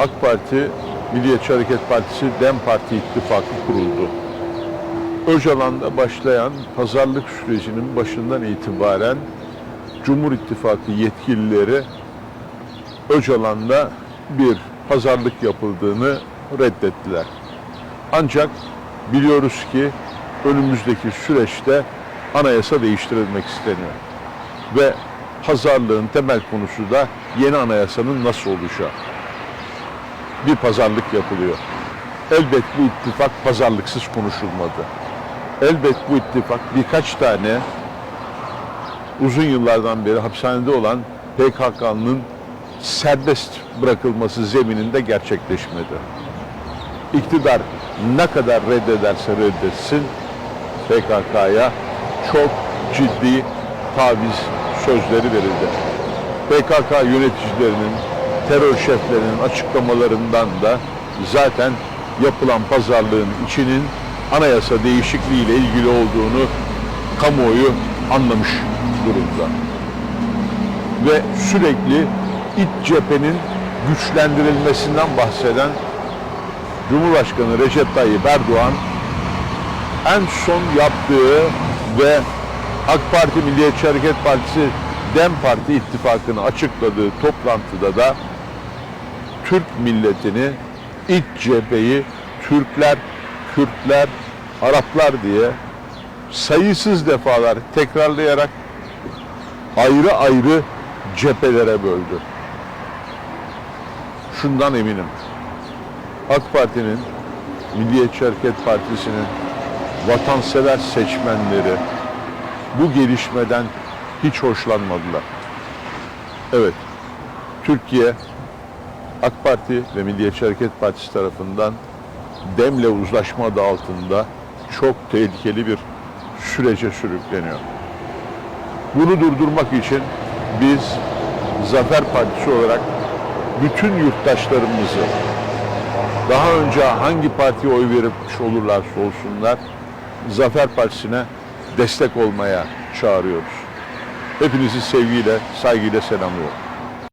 AK Parti, Milliyetçi Hareket Partisi, DEM Parti ittifakı kuruldu. Öcalan'da başlayan pazarlık sürecinin başından itibaren Cumhur İttifakı yetkilileri Öcalan'da bir pazarlık yapıldığını reddettiler. Ancak biliyoruz ki önümüzdeki süreçte anayasa değiştirilmek isteniyor. Ve pazarlığın temel konusu da yeni anayasanın nasıl olacağı. Bir pazarlık yapılıyor. Elbet bu ittifak pazarlıksız konuşulmadı. Elbet bu ittifak birkaç tane uzun yıllardan beri hapishanede olan PKK'nın serbest bırakılması zemininde gerçekleşmedi. İktidar ne kadar reddederse reddetsin PKK'ya çok ciddi taviz sözleri verildi. PKK yöneticilerinin, terör şeflerinin açıklamalarından da zaten yapılan pazarlığın içinin anayasa değişikliği ile ilgili olduğunu kamuoyu anlamış durumda. Ve sürekli iç cephenin güçlendirilmesinden bahseden Cumhurbaşkanı Recep Tayyip Erdoğan en son yaptığı ve AK Parti Milliyetçi Hareket Partisi DEM Parti ittifakını açıkladığı toplantıda da Türk milletini, iç cepheyi Türkler, Kürtler, Araplar diye sayısız defalar tekrarlayarak ayrı ayrı cephelere böldü. Şundan eminim. AK Parti'nin, Milliyetçi Hareket Partisi'nin vatansever seçmenleri bu gelişmeden hiç hoşlanmadılar. Evet, Türkiye AK Parti ve Milliyetçi Hareket Partisi tarafından demle uzlaşma adı altında çok tehlikeli bir sürece sürükleniyor. Bunu durdurmak için biz Zafer Partisi olarak bütün yurttaşlarımızı daha önce hangi partiye oy vermiş olurlarsa olsunlar Zafer Partisi'ne destek olmaya çağırıyoruz. Hepinizi sevgiyle, saygıyla selamlıyorum.